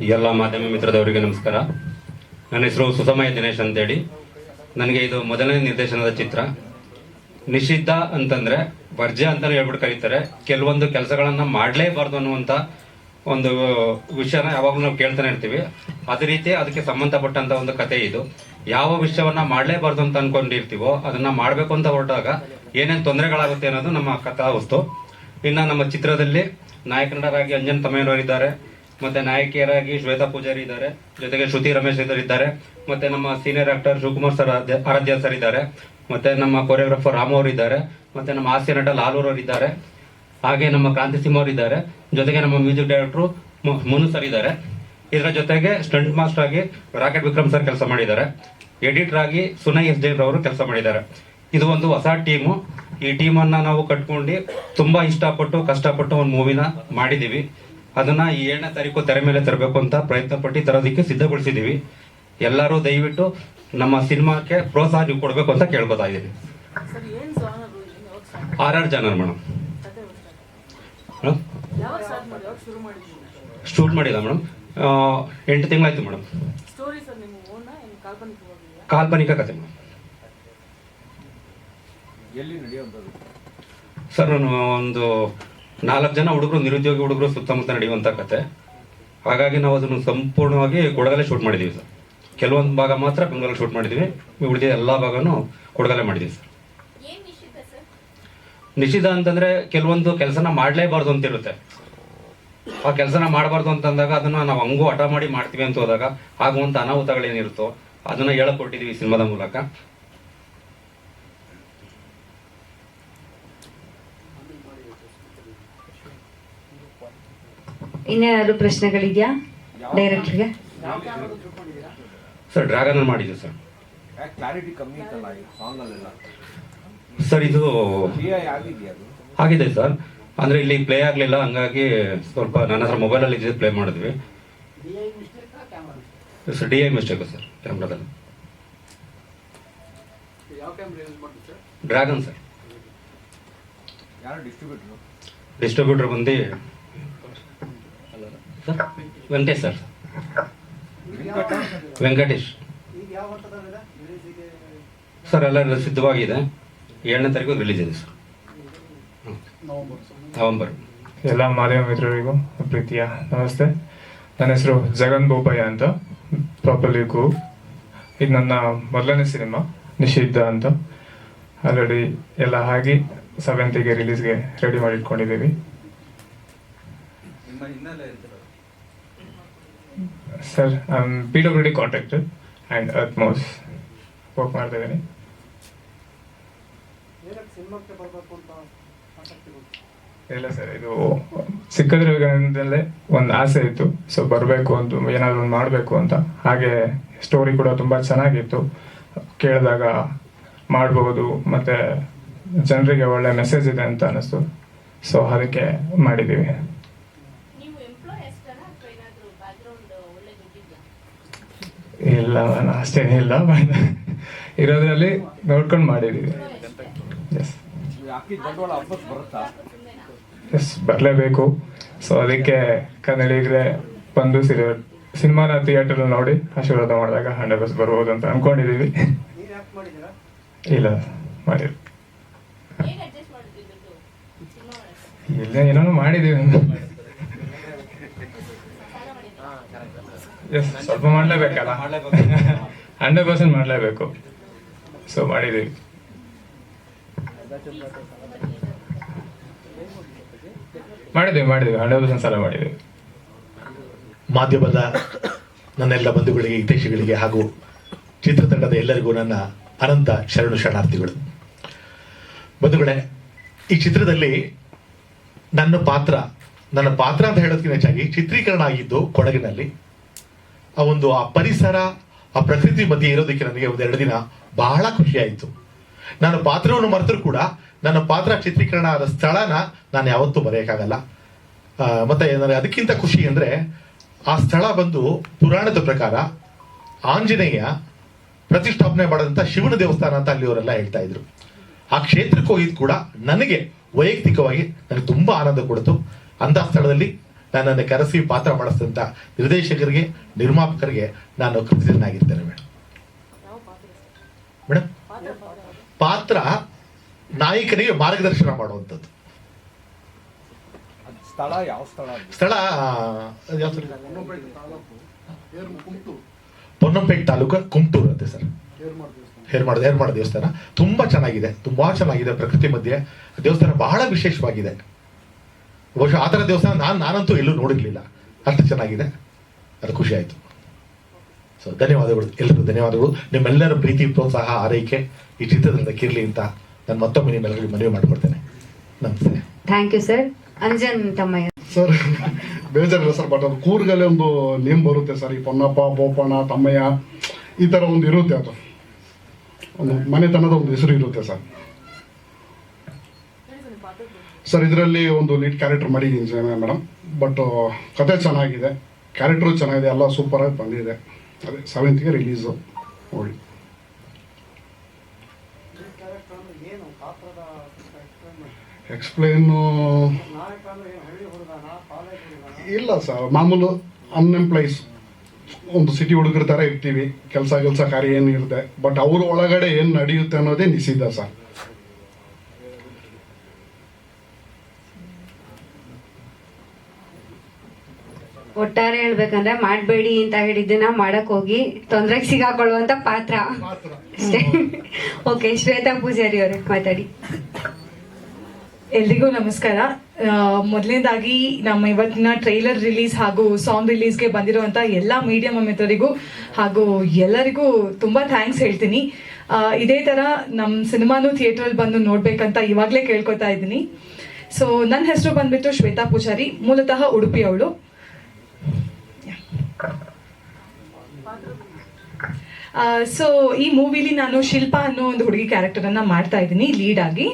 ಎಲ್ಲ ಮಾಧ್ಯಮ ಮಿತ್ರದವರಿಗೆ ನಮಸ್ಕಾರ. ನನ್ನ ಹೆಸರು ಸುಸಮಯ ದಿನೇಶ್ ಅಂತೇಳಿ. ನನಗೆ ಇದು ಮೊದಲನೇ ನಿರ್ದೇಶನದ ಚಿತ್ರ. ನಿಷಿದ್ಧ ಅಂತಂದ್ರೆ ವರ್ಜ್ಯ ಅಂತ ಹೇಳ್ಬಿಟ್ಟು ಕರೀತಾರೆ. ಕೆಲವೊಂದು ಕೆಲಸಗಳನ್ನ ಮಾಡಲೇಬಾರ್ದು ಅನ್ನುವಂಥ ಒಂದು ವಿಷಯನ ಯಾವಾಗಲೂ ನಾವು ಕೇಳ್ತಾನೆ ಇರ್ತೀವಿ. ಅದೇ ರೀತಿ ಅದಕ್ಕೆ ಸಂಬಂಧಪಟ್ಟಂತ ಒಂದು ಕತೆ ಇದು. ಯಾವ ವಿಷಯವನ್ನ ಮಾಡಲೇಬಾರ್ದು ಅಂತ ಅನ್ಕೊಂಡಿರ್ತೀವೋ ಅದನ್ನ ಮಾಡಬೇಕು ಅಂತ ಹೊರಟಾಗ ಏನೇನು ತೊಂದರೆಗಳಾಗುತ್ತೆ ಅನ್ನೋದು ನಮ್ಮ ಕಥಾ ವಸ್ತು. ಇನ್ನು ನಮ್ಮ ಚಿತ್ರದಲ್ಲಿ ನಾಯಕನಡರಾಗಿ ಅಂಜನ್ ತಮೇನವರಿದ್ದಾರೆ ಮತ್ತೆ ನಾಯಕಿಯರಾಗಿ ಶ್ವೇತಾ ಪೂಜಾರಿ ಇದ್ದಾರೆ. ಜೊತೆಗೆ ಶ್ರುತಿ ರಮೇಶ್ ಇದ್ದಾರೆ. ಮತ್ತೆ ನಮ್ಮ senior actor Shivakumar sir Aradhya- sir ಇದ್ದಾರೆ. ಮತ್ತೆ ನಮ್ಮ ಕೊರಿಯೋಗ್ರಾಫರ್ ರಾಮ್ ಅವರು ಇದ್ದಾರೆ. ಮತ್ತೆ ನಮ್ಮ ಹಾಸ್ಯ ನಟ ಲಾಲೂರ್ ಅವರು ಇದ್ದಾರೆ. ಹಾಗೆ ನಮ್ಮ ಕ್ರಾಂತಿ ಸಿಂಹ ಅವರು ಇದ್ದಾರೆ. ಜೊತೆಗೆ ನಮ್ಮ ಮ್ಯೂಸಿಕ್ ಡೈರೆಕ್ಟ್ರು ಮುನು ಸರ್ ಇದ್ದಾರೆ. ಇದರ ಜೊತೆಗೆ ಸ್ಟಂಟ್ ಮಾಸ್ಟರ್ ಆಗಿ ರಾಕೆಟ್ ವಿಕ್ರಮ್ ಸರ್ ಕೆಲಸ ಮಾಡಿದ್ದಾರೆ. ಎಡಿಟರ್ ಆಗಿ ಸುನಯ್ ಎಸ್ ದೇವ್ರ ಅವರು ಕೆಲಸ ಮಾಡಿದ್ದಾರೆ. ಇದು ಒಂದು ಹೊಸ ಟೀಮು ಈ ಟೀಮನ್ನ ನಾವು ಕಟ್ಕೊಂಡು ತುಂಬಾ ಇಷ್ಟಪಟ್ಟು, ಕಷ್ಟಪಟ್ಟು ಒಂದು ಮೂವಿನ ಮಾಡಿದೀವಿ ಅದನ್ನ ಈ ಏಳನೇ ತಾರೀಕು ತೆರೆ ಮೇಲೆ ತರಬೇಕು ಅಂತ ಪ್ರಯತ್ನ ಪಟ್ಟು ತರೋದಕ್ಕೆ ಸಿದ್ಧಗೊಳಿಸಿದೀವಿ. ಎಲ್ಲರೂ ದಯವಿಟ್ಟು ನಮ್ಮ ಸಿನಿಮಾಕ್ಕೆ ಪ್ರೋತ್ಸಾಹ ನೀವು ಕೊಡಬೇಕು ಅಂತ ಕೇಳ್ಕೊತಾ ಇದ್ದೀನಿ. ಸರ್ ಏನ್ ಜಾನರ್ ಯಾವಾಗ R R genre madam shoot ಮಾಡಿಲ್ಲ ಮೇಡಮ್ ಎಂಟು ತಿಂಗಳಾಯ್ತು ಮೇಡಮ್ ಸ್ಟೋರಿ ಸರ್ ನಿಮ್ಮ ಓನ ಏನು ಕಾಲ್ಪನಿಕವಾಗಿದೆಯಾ ಕಾಲ್ಪನಿಕ ಕತೆ ಮೇಡಮ್ ಸರ್ ನಾನು ಒಂದು ನಾಲ್ಕು ಜನ ಹುಡುಗರು ನಿರುದ್ಯೋಗಿ ಹುಡುಗರು ಸುತ್ತಮುತ್ತ ನಡೆಯುವಂಥ ಕತೆ. ಹಾಗಾಗಿ ನಾವು ಅದನ್ನು ಸಂಪೂರ್ಣವಾಗಿ ಕೊಡಗಲ್ಲೇ ಶೂಟ್ ಮಾಡಿದ್ದೀವಿ ಸರ್. ಕೆಲವೊಂದು ಭಾಗ ಮಾತ್ರ ಬೆಂಗಳೂರಲ್ಲಿ ಶೂಟ್ ಮಾಡಿದ್ದೀವಿ ಉಳಿದ ಎಲ್ಲ ಭಾಗನೂ ಕೊಡಗಲ್ಲೇ ಮಾಡಿದ್ದೀವಿ ಸರ್. ನಿಷಿದ್ಧ ಅಂತಂದ್ರೆ ಕೆಲವೊಂದು ಕೆಲಸನ ಮಾಡಲೇಬಾರ್ದು ಅಂತ ಇರುತ್ತೆ. ಆ ಕೆಲಸನ ಮಾಡಬಾರ್ದು ಅಂತಂದಾಗ ಅದನ್ನ ನಾವು ಹಂಗೂ ಹಠ ಮಾಡಿ ಮಾಡ್ತೀವಿ ಅಂತ ಹೋದಾಗ ಆಗುವಂತ ಅನಾಹುತಗಳೇನಿರುತ್ತೋ ಅದನ್ನ ಹೇಳಕೊಟ್ಟಿದೀವಿ ಸಿನಿಮಾದ ಮೂಲಕ. ಇನ್ಯಾರು ಪ್ರಶ್ನೆಗಳಿದ್ಯಾ? ಡೈರೆಕ್ಟ್ರಿಗೆ ಸರ್ ಡ್ರ್ಯಾಗನ್ ಮಾಡಿದ್ದು ಸರ್ ಕ್ಲಾರಿಟಿ ಕಮ್ಮಿ ಇತ್ತಲ್ಲ ಈ ಸಾಂಗ್ ಸರ್ ಇದು ಆಗಿದೆ ಸರ್ ಅಂದ್ರೆ ಇಲ್ಲಿ ಪ್ಲೇ ಆಗ್ಲಿಲ್ಲ ಹಂಗಾಗಿ ಸ್ವಲ್ಪ ನನ್ನ ಹತ್ರ ಮೊಬೈಲ್ ಅಲ್ಲಿ ಇದ್ದಿದ್ದು ಪ್ಲೇ ಮಾಡಿದ್ವಿ. Sir D I mistake sir ಕ್ಯಾಮ್ರಾದಲ್ಲಿ dragon sir ಯಾರು ಡಿಸ್ಟ್ರಿಬ್ಯೂಟ್ರು ಡಿಸ್ಟ್ರಿಬ್ಯೂಟರ್ ಬಂದು sir Venkatesh sir. Venkatesh. Sir ಎಲ್ಲ ಸಿದ್ಧವಾಗಿದೆ. ಏಳನೇ ತಾರೀಕು ರಿಲೀಸ್ ಇದೆ ಸರ್. November November. ಎಲ್ಲ ಮಾಧ್ಯಮ ಮಿತ್ರರಿಗೂ ಪ್ರೀತಿಯ ನಮಸ್ತೆ. ನನ್ನ ಹೆಸರು ಜಗನ್ ಬೋಪಯ್ಯ ಅಂತ. ಪ್ರಾಪರ್ಲಿ ಗೋ ಇದು ನನ್ನ ಮೊದಲನೇ ಸಿನಿಮಾ ನಿಷಿದ್ಧ ಅಂತ. ಆಲ್ರೆಡಿ ಎಲ್ಲ ಆಗಿ ಸೆವೆಂತಿಗೆ ರಿಲೀಸ್ಗೆ ರೆಡಿ ಮಾಡಿ ಇಟ್ಕೊಂಡಿದ್ದೀವಿ sir P W D contractor and Atmos work ಮಾಡ್ತಾ ಇದ್ದೀನಿ. ಇಲ್ಲ ಸರ್ ಇದು ಸಿಕ್ಕದ್ರಲ್ಲೇ ಒಂದು ಆಸೆ ಇತ್ತು. ಸೊ ಬರಬೇಕು ಅಂತ ಏನಾದರೂ ಒಂದು ಮಾಡಬೇಕು ಅಂತ. ಹಾಗೆ ಸ್ಟೋರಿ ಕೂಡ ತುಂಬ ಚೆನ್ನಾಗಿತ್ತು. ಕೇಳಿದಾಗ ಮಾಡ್ಬೋದು ಮತ್ತು ಜನರಿಗೆ ಒಳ್ಳೆ ಮೆಸೇಜ್ ಇದೆ ಅಂತ ಅನ್ನಿಸ್ತು. ಸೊ ಅದಕ್ಕೆ ಮಾಡಿದ್ದೀವಿ ನೀವು ಎಂಪ್ಲಾಯ್ ಅಷ್ಟೇನಾ ಅಥವಾ ಏನಾದ್ರು ಬ್ಯಾಕ್ಗ್ರೌಂಡ್ ಒಳ್ಳೆ ದುಡ್ಡಿದ್ಯಾ ಇಲ್ಲ ನಾನು ಅಷ್ಟೇನಿಲ್ಲ ಇರೋದ್ರಲ್ಲಿ ನೋಡ್ಕೊಂಡು ಮಾಡಿದ್ದೀವಿ. ಎಸ್ ಎಸ್ ಬರಲೇಬೇಕು. ಸೊ ಅದಕ್ಕೆ ಕನ್ನಡಿಗರೆ ಬಂದು ಸಿನಿಮಾನ ಥಿಯೇಟರ್ ನೋಡಿ ಆಶೀರ್ವಾದ ಮಾಡಿದಾಗ ಹಂಡ್ರೆಡ್ ಬಸ್ ಬರ್ಬೋದು ಅಂತ ಅನ್ಕೊಂಡಿದೀವಿ ಇಲ್ಲ ಸಿನಿಮಾ ಇಲ್ಲ ಏನೋ ಮಾಡಿದೀವಿ ಎಸ್ ಸ್ವಲ್ಪ ಮಾಡಲೇಬೇಕಲ್ಲ? ಹಂಡ್ರೆಡ್ ಪರ್ಸೆಂಟ್ ಮಾಡಲೇಬೇಕು. ಸೊ ಮಾಡಿದೀವಿ. ಮಾಡಿದೀವಿ ಮಾಡಿದೀವಿ. ಹಂಡ್ರೆಡ್ ಪರ್ಸೆಂಟ್ ಸಲ ಮಾಡಿದೀವಿ. ಮಾಧ್ಯಮದ ನನ್ನೆಲ್ಲ ಬಂಧುಗಳಿಗೆ, ಹಿತೈಷಿಗಳಿಗೆ ಹಾಗೂ ಚಿತ್ರತಂಡದ ಎಲ್ಲರಿಗೂ ನನ್ನ ಅನಂತ ಶರಣು ಶರಣಾರ್ಥಿಗಳು. ಬಂಧುಗಳೇ, ಈ ಚಿತ್ರದಲ್ಲಿ ನನ್ನ ಪಾತ್ರ ನನ್ನ ಪಾತ್ರ ಅಂತ ಹೇಳೋದಕ್ಕಿಂತ ಹೆಚ್ಚಾಗಿ ಚಿತ್ರೀಕರಣ ಆಗಿದ್ದು ಕೊಡಗಿನಲ್ಲಿ. ಆ ಒಂದು ಆ ಪರಿಸರ, ಆ ಪ್ರಕೃತಿ ಮಧ್ಯೆ ಇರೋದಕ್ಕೆ ನನಗೆ ಒಂದು ಎರಡು ದಿನ ಬಹಳ ಖುಷಿ ಆಯಿತು ನಾನು ಪಾತ್ರವನ್ನು ಮರೆತರೂ ಕೂಡ ನನ್ನ ಪಾತ್ರ ಚಿತ್ರೀಕರಣ ಆದ ಸ್ಥಳನ ನಾನು ಯಾವತ್ತೂ ಮರೆಯೋಕ್ಕಾಗಲ್ಲ. ಮತ್ತೆ ನನಗೆ ಅದಕ್ಕಿಂತ ಖುಷಿ ಅಂದರೆ ಆ ಸ್ಥಳ ಬಂದು ಪುರಾಣದ ಪ್ರಕಾರ ಆಂಜನೇಯ ಪ್ರತಿಷ್ಠಾಪನೆ ಮಾಡಿದಂಥ ಶಿವನ ದೇವಸ್ಥಾನ ಅಂತ ಅಲ್ಲಿಯವರೆಲ್ಲ ಹೇಳ್ತಾ ಇದ್ರು. ಆ ಕ್ಷೇತ್ರಕ್ಕೆ ಹೋಗಿದ್ದು ಕೂಡ ನನಗೆ ವೈಯಕ್ತಿಕವಾಗಿ ನನಗೆ ತುಂಬ ಆನಂದ ಕೊಡ್ತು. ಅಂತ ಸ್ಥಳದಲ್ಲಿ ನನ್ನನ್ನು ಕರೆಸಿ ಪಾತ್ರ ಮಾಡಿಸಿದಂಥ ನಿರ್ದೇಶಕರಿಗೆ ನಿರ್ಮಾಪಕರಿಗೆ ನಾನು ಕೃತಜ್ಞನಾಗಿರ್ತೇನೆ ಮೇಡಮ್ ಮೇಡಮ್ ಪಾತ್ರ ನಾಯಕನಿಗೆ ಮಾರ್ಗದರ್ಶನ ಮಾಡುವಂಥದ್ದು. ಸ್ಥಳ ಯಾವ ಸ್ಥಳ? ಸ್ಥಳ ಪೊನ್ನಂಪೇಟೆ ತಾಲೂಕು ಕುಮಟೂರು ಅಂತೆ ಸರ್. ಹೇರ್ಮಾಡ ಹೇರ್ಮಾಡ ದೇವಸ್ಥಾನ. ತುಂಬಾ ಚೆನ್ನಾಗಿದೆ ತುಂಬಾ ಚೆನ್ನಾಗಿದೆ ಪ್ರಕೃತಿ ಮಧ್ಯೆ. ದೇವಸ್ಥಾನ ಬಹಳ ವಿಶೇಷವಾಗಿದೆ. ಬಹುಶಃ ಆ ಥರ ದೇವಸ್ಥಾನ ನಾನು ನಾನಂತೂ ಎಲ್ಲೂ ನೋಡಿರಲಿಲ್ಲ. ಅಷ್ಟು ಚೆನ್ನಾಗಿದೆ. ಅದು ಖುಷಿ ಆಯಿತು. ಸೊ ಧನ್ಯವಾದಗಳು. ಎಲ್ಲರಿಗೂ ಧನ್ಯವಾದಗಳು. ನಿಮ್ಮೆಲ್ಲರ ಪ್ರೀತಿ ಪ್ರೋತ್ಸಾಹ ಆರೈಕೆ ಈ ಚಿತ್ರದುರ್ಗಕ್ಕಿರಲಿ ಅಂತ ನಾನು ಮತ್ತೊಮ್ಮೆ ನಿಮ್ಮೆಲ್ಲರಿಗೂ ಮನವಿ ಮಾಡಿಕೊಡ್ತೇನೆ. ನಮಸ್ತೆ. Thank you sir Anjan Tammaiah. Sir ಬೇಜಾರಿಲ್ಲ sir but ಅದು ಕೂರ್ಗಲ್ಲಿ ಒಂದು ನೇಮ್ ಬರುತ್ತೆ ಸರ್ ಈ ಪೊನ್ನಪ್ಪ ಬೋಪಣ್ಣ ತಮ್ಮಯ್ಯ ಈ ಥರ ಒಂದು ಇರುತ್ತೆ ಅದು. ಒಂದು ಮನೆತನದ ಒಂದು ಹೆಸರು ಇರುತ್ತೆ ಸರ್ ಸರ್ ಇದರಲ್ಲಿ ಒಂದು ಲೀಡ್ ಕ್ಯಾರೆಕ್ಟರ್ ಮಾಡಿದ್ದೀನಿ ಮೇಡಮ್ ಬಟ್ ಕತೆ ಚೆನ್ನಾಗಿದೆ. ಕ್ಯಾರೆಕ್ಟ್ರು ಚೆನ್ನಾಗಿದೆ, ಎಲ್ಲ ಸೂಪರಾಗಿ ಬಂದಿದೆ. ಅದೇ ಸೆವೆಂತ್ಗೆ ರಿಲೀಸು ನೋಡಿ. ಎಕ್ಸ್ಪ್ಲೇನು ಇಲ್ಲ ಸರ್ ಮಾಮೂಲು ಅನ್ಎಂಪ್ಲಾಯ್ಸ್ ಒಂದು ಸಿಟಿ ಹುಡುಗರ ಥರ ಇರ್ತೀವಿ. ಕೆಲಸ ಕೆಲಸ ಕಾರ್ಯ ಏನು ಇರುತ್ತೆ ಬಟ್ ಅವ್ರ ಒಳಗಡೆ ಏನು ನಡೆಯುತ್ತೆ ಅನ್ನೋದೇ ನಿಷಿದ್ಧ ಸರ್ ಒಟ್ಟಾರೆ ಹೇಳ್ಬೇಕಂದ್ರೆ ಮಾಡಬೇಡಿ ಅಂತ ಹೇಳಿದ್ದನ್ನ ಮಾಡಕ್ ಹೋಗಿ ತೊಂದರೆಗೆ ಸಿಗಾಕೊಳ್ಳುವಂತ ಪಾತ್ರ. ಅಷ್ಟೇ. ಓಕೆ ಶ್ವೇತಾ ಪೂಜಾರಿ ಅವರೇ ಮಾತಾಡಿ. ಎಲ್ರಿಗೂ ನಮಸ್ಕಾರ. ಮೊದಲನೇದಾಗಿ ನಮ್ಮ ಇವತ್ತಿನ ಟ್ರೈಲರ್ ರಿಲೀಸ್ ಹಾಗೂ ಸಾಂಗ್ ರಿಲೀಸ್ಗೆ ಬಂದಿರುವಂಥ ಎಲ್ಲ ಮೀಡಿಯಾ ಮಿತ್ರರಿಗೂ ಹಾಗೂ ಎಲ್ಲರಿಗೂ ತುಂಬ ಥ್ಯಾಂಕ್ಸ್ ಹೇಳ್ತೀನಿ. ಇದೇ ಥರ ನಮ್ಮ ಸಿನಿಮಾನು ಥಿಯೇಟ್ರಲ್ಲಿ ಬಂದು ನೋಡ್ಬೇಕಂತ ಇವಾಗಲೇ ಕೇಳ್ಕೊತಾ ಇದ್ದೀನಿ. ಸೊ ನನ್ನ ಹೆಸರು ಬಂದ್ಬಿಟ್ಟು ಶ್ವೇತಾ ಪೂಜಾರಿ ಮೂಲತಃ ಉಡುಪಿ ಸೊ ಈ ಮೂವಿಲಿ ನಾನು ಶಿಲ್ಪಾ ಅನ್ನೋ ಒಂದು ಹುಡುಗಿ ಕ್ಯಾರೆಕ್ಟರನ್ನು ಮಾಡ್ತಾ ಇದ್ದೀನಿ ಲೀಡ್ ಆಗಿ.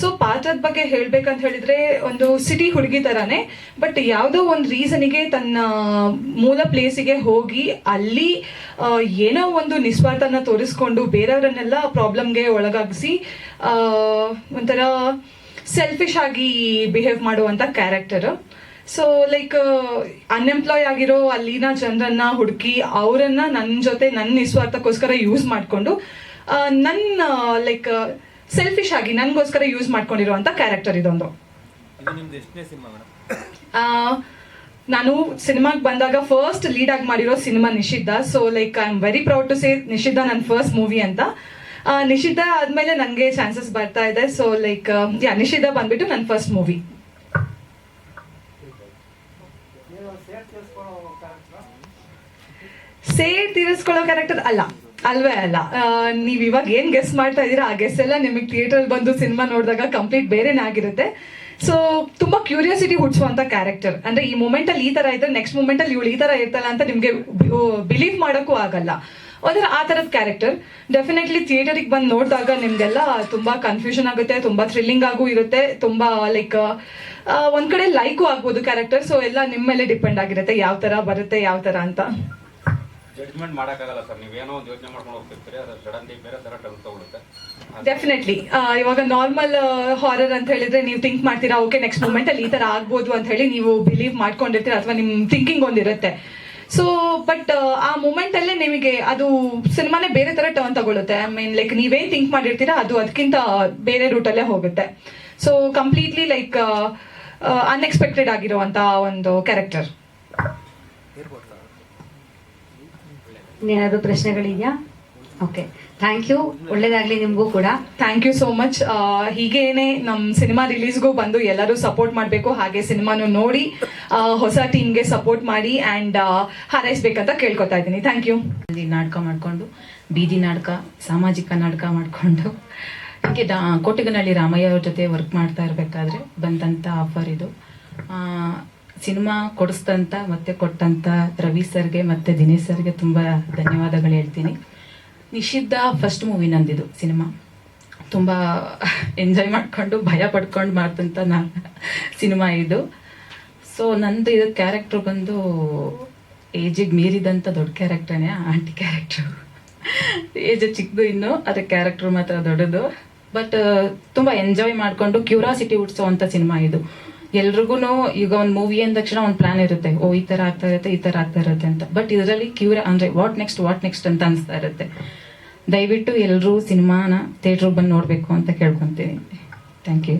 ಸೊ ಪಾತ್ರದ ಬಗ್ಗೆ ಹೇಳ್ಬೇಕಂತ ಹೇಳಿದ್ರೆ, ಒಂದು ಸಿಟಿ ಹುಡುಗಿ ತರಾನೇ ಬಟ್ ಯಾವುದೋ ಒಂದು ರೀಸನಿಗೆ ತನ್ನ ಮೂಲ ಪ್ಲೇಸಿಗೆ ಹೋಗಿ ಅಲ್ಲಿ ಏನೋ ಒಂದು ನಿಸ್ವಾರ್ಥನ ತೋರಿಸ್ಕೊಂಡು ಬೇರೆಯವರನ್ನೆಲ್ಲ ಪ್ರಾಬ್ಲಮ್ಗೆ ಒಳಗಾಗಿಸಿ ಒಂಥರ ಸೆಲ್ಫಿಶ್ ಆಗಿ ಬಿಹೇವ್ ಮಾಡುವಂಥ ಕ್ಯಾರೆಕ್ಟರ್ ಸೊ ಲೈಕ್ ಅನ್ಎಂಪ್ಲಾಯ್ ಆಗಿರೋ ಅಲ್ಲಿನ ಜನರನ್ನ ಹುಡುಕಿ ಅವರನ್ನ ನನ್ನ ಜೊತೆ ನನ್ನ ನಿಸ್ವಾರ್ಥಕ್ಕೋಸ್ಕರ ಯೂಸ್ ಮಾಡಿಕೊಂಡು ನನ್ನ ಲೈಕ್ ಸೆಲ್ಫಿಶ್ ಆಗಿ ನನಗೋಸ್ಕರ ಯೂಸ್ ಮಾಡ್ಕೊಂಡಿರುವಂಥ ಕ್ಯಾರೆಕ್ಟರ್ ಇದೊಂದು. ನಾನು ಸಿನಿಮಾಗೆ ಬಂದಾಗ ಫಸ್ಟ್ ಲೀಡ್ ಆಗಿ ಮಾಡಿರೋ cinema Nishiddha. So like I am very proud to say Nishiddha ನನ್ನ ಫಸ್ಟ್ ಮೂವಿ ಅಂತ. ನಿಷಿದ್ಧ ಆದ್ಮೇಲೆ ನನಗೆ ಚಾನ್ಸಸ್ ಬರ್ತಾ ಇದೆ. ಸೊ ಲೈಕ್ ಯಾ ನಿಷಿದ್ಧ ಬಂದ್ಬಿಟ್ಟು ನನ್ನ ಫಸ್ಟ್ ಮೂವಿ ಸೇರ್ ತೀರಿಸ್ಕೊಳ್ಳೋ ಕ್ಯಾರೆಕ್ಟರ್ ಅಲ್ಲ, ಅಲ್ವೇ ಅಲ್ಲ. ನೀವು ಇವಾಗ ಏನ್ ಗೆಸ್ ಮಾಡ್ತಾ ಇದ್ದೀರಾ, ಆ ಗೆಸ್ ಎಲ್ಲ ನಿಮಗೆ ಥಿಯೇಟರ್ ಬಂದು ಸಿನಿಮಾ ನೋಡಿದಾಗ ಕಂಪ್ಲೀಟ್ ಬೇರೆನೇ ಆಗಿರುತ್ತೆ. ಸೊ ತುಂಬಾ ಕ್ಯೂರಿಯಾಸಿಟಿ ಹುಟ್ಟಿಸುವಂತ ಕ್ಯಾರೆಕ್ಟರ್ ಅಂದ್ರೆ ಈ ಮೂಮೆಂಟ್ ಅಲ್ಲಿ ಈ ತರ ಇದ್ರೆ ನೆಕ್ಸ್ಟ್ ಮೂಮೆಂಟ್ ಅಲ್ಲಿ ಇವಳು ಈ ತರ ಇರ್ತಲ್ಲ ಅಂತ ನಿಮ್ಗೆ ಬಿಲೀವ್ ಮಾಡೋಕ್ಕೂ ಆಗಲ್ಲ. ಒಂಥರ ಆ ತರದ ಕ್ಯಾರೆಕ್ಟರ್ ಡೆಫಿನೆಟ್ಲಿ ಥಿಯೇಟರಿಗೆ ಬಂದು ನೋಡಿದಾಗ ನಿಮ್ಗೆಲ್ಲ ತುಂಬಾ ಕನ್ಫ್ಯೂಷನ್ ಆಗುತ್ತೆ ತುಂಬಾ ಥ್ರಿಲ್ಲಿಂಗ್ ಆಗೂ ಇರುತ್ತೆ ತುಂಬಾ ಲೈಕ್ ಒಂದ್ ಕಡೆ ಲೈಕು ಆಗ್ಬೋದು ಕ್ಯಾರೆಕ್ಟರ್ ಸೊ ಎಲ್ಲ ನಿಮ್ಮ ಮೇಲೆ ಡಿಪೆಂಡ್ ಆಗಿರುತ್ತೆ ಯಾವ ತರ ಬರುತ್ತೆ ಯಾವ ತರ ಅಂತ. ಜಡ್ಜ್ಮೆಂಟ್ ಮಾಡೋಕ್ಕಾಗಲ್ಲ ಸರ್ ನೀವೇನೋ ಒಂದು ಯೋಚನೆ ಮಾಡ್ಕೊಂಡು ಹೋಗ್ತಿರ್ತೀರಿ ಅದು ಸಡನ್ಲಿ ಬೇರೆ ಥರ ಟರ್ನ್ ತಗೊಳುತ್ತೆ. ಡೆಫಿನೆಟ್ಲಿ ಇವಾಗ ನಾರ್ಮಲ್ ಹಾರರ್ ಅಂತ ಹೇಳಿದ್ರೆ ನೀವು ಥಿಂಕ್ ಮಾಡ್ತೀರಾ ಓಕೆ ನೆಕ್ಸ್ಟ್ ಮೂಮೆಂಟ್ ಅಲ್ಲಿ ಈ ತರ ಆಗ್ಬೋದು ಅಂತ ಹೇಳಿ ನೀವು ಬಿಲೀವ್ ಮಾಡ್ಕೊಂಡಿರ್ತೀರಾ ಅಥವಾ ನಿಮ್ ಥಿಂಕಿಂಗ್ ಒಂದಿರುತ್ತೆ. ಸೊ ಬಟ್ ಆ ಮೂಮೆಂಟ್ ಅಲ್ಲೇ ನಿಮಗೆ ಅದು ಸಿನಿಮಾನೇ ಬೇರೆ ತರ ಟರ್ನ್ ತಗೊಳುತ್ತೆ. ಐ ಮೀನ್ ಲೈಕ್ ನೀವೇನ್ ಥಿಂಕ್ ಮಾಡಿರ್ತೀರಾ ಅದು ಅದಕ್ಕಿಂತ ಬೇರೆ ರೂಟಲ್ಲೇ ಹೋಗುತ್ತೆ. ಸೊ ಕಂಪ್ಲೀಟ್ಲಿ ಲೈಕ್ ಅನ್ಎಕ್ಸ್ಪೆಕ್ಟೆಡ್ ಆಗಿರುವಂತ ಒಂದು ಕ್ಯಾರೆಕ್ಟರ್ ಇನ್ನೇನಾದ್ರು ಪ್ರಶ್ನೆಗಳಿದೆಯಾ? ಓಕೆ ಥ್ಯಾಂಕ್ ಯು ಒಳ್ಳೇದಾಗ್ಲಿ ನಿಮಗೂ ಕೂಡ. ಥ್ಯಾಂಕ್ ಯು ಸೋ ಮಚ್ ಹೀಗೇನೆ ನಮ್ಮ ಸಿನಿಮಾ ರಿಲೀಸ್ಗೂ ಬಂದು ಎಲ್ಲರೂ ಸಪೋರ್ಟ್ ಮಾಡಬೇಕು. ಹಾಗೆ ಸಿನಿಮಾನು ನೋಡಿ ಹೊಸ ಟೀಮ್ಗೆ ಸಪೋರ್ಟ್ ಮಾಡಿ ಆ್ಯಂಡ್ ಹಾರೈಸ್ಬೇಕಂತ ಕೇಳ್ಕೊತಾ ಇದ್ದೀನಿ. ಥ್ಯಾಂಕ್ ಯು ಅಲ್ಲಿ ನಾಟಕ ಮಾಡಿಕೊಂಡು ಬೀದಿ ನಾಟಕ ಸಾಮಾಜಿಕ ನಾಟಕ ಮಾಡಿಕೊಂಡು ಹೀಗೆ ಡಾ ಕೋಟೆಗನಹಳ್ಳಿ ರಾಮಯ್ಯ ಅವ್ರ ಜೊತೆ ವರ್ಕ್ ಮಾಡ್ತಾ ಇರಬೇಕಾದ್ರೆ ಬಂದಂಥ ಆಫರ್ ಇದು. ಸಿನಿಮಾ ಕೊಡಿಸ್ದಂಥ ಮತ್ತೆ ಕೊಟ್ಟಂಥ ರವಿ ಸರ್ಗೆ ಮತ್ತು ದಿನೇಶ್ ಸರ್ಗೆ ತುಂಬ ಧನ್ಯವಾದಗಳು ಹೇಳ್ತೀನಿ. ನಿಷಿದ್ಧ ಫಸ್ಟ್ ಮೂವಿ ನಂದಿದು, ಸಿನಿಮಾ. ತುಂಬ ಎಂಜಾಯ್ ಮಾಡ್ಕೊಂಡು, ಭಯ ಪಡ್ಕೊಂಡು ಮಾಡಿದಂಥ ನಾನು ಸಿನಿಮಾ ಇದು. ಸೊ ನಂದು ಇದು ಕ್ಯಾರೆಕ್ಟ್ರ್ ಬಂದು ಏಜಿಗೆ ಮೀರಿದಂಥ ದೊಡ್ಡ ಕ್ಯಾರೆಕ್ಟ್ರೇ ಆಂಟಿ ಕ್ಯಾರೆಕ್ಟ್ರು ಏಜ್ ಚಿಕ್ಕದು ಇನ್ನು ಅದರ ಕ್ಯಾರೆಕ್ಟ್ರು ಮಾತ್ರ ದೊಡ್ಡದು. ಬಟ್ ತುಂಬ ಎಂಜಾಯ್ ಮಾಡಿಕೊಂಡು ಕ್ಯೂರಾಸಿಟಿ ಹುಟ್ಟಿಸೋವಂಥ ಸಿನಿಮಾ ಇದು. ಎಲ್ರಿಗೂ ಈಗ ಒಂದು ಮೂವಿ ಅಂದ ತಕ್ಷಣ ಒಂದು ಪ್ಲಾನ್ ಇರುತ್ತೆ. ಓ, ಈ ಥರ ಆಗ್ತಾ ಇರುತ್ತೆ, ಈ ಥರ ಆಗ್ತಾ ಇರುತ್ತೆ ಅಂತ. ಬಟ್ ಇದರಲ್ಲಿ ಕ್ಯೂರ ಅಂದರೆ ವಾಟ್ ನೆಕ್ಸ್ಟ್ ವಾಟ್ ನೆಕ್ಸ್ಟ್ ಅಂತ ಅನಿಸ್ತಾ ಇರುತ್ತೆ. ದಯವಿಟ್ಟು ಎಲ್ಲರೂ ಸಿನಿಮಾನ ಥಿಯೇಟ್ರಿಗೆ ಬಂದು ನೋಡಬೇಕು ಅಂತ ಕೇಳ್ಕೊತೀನಿ. Thank you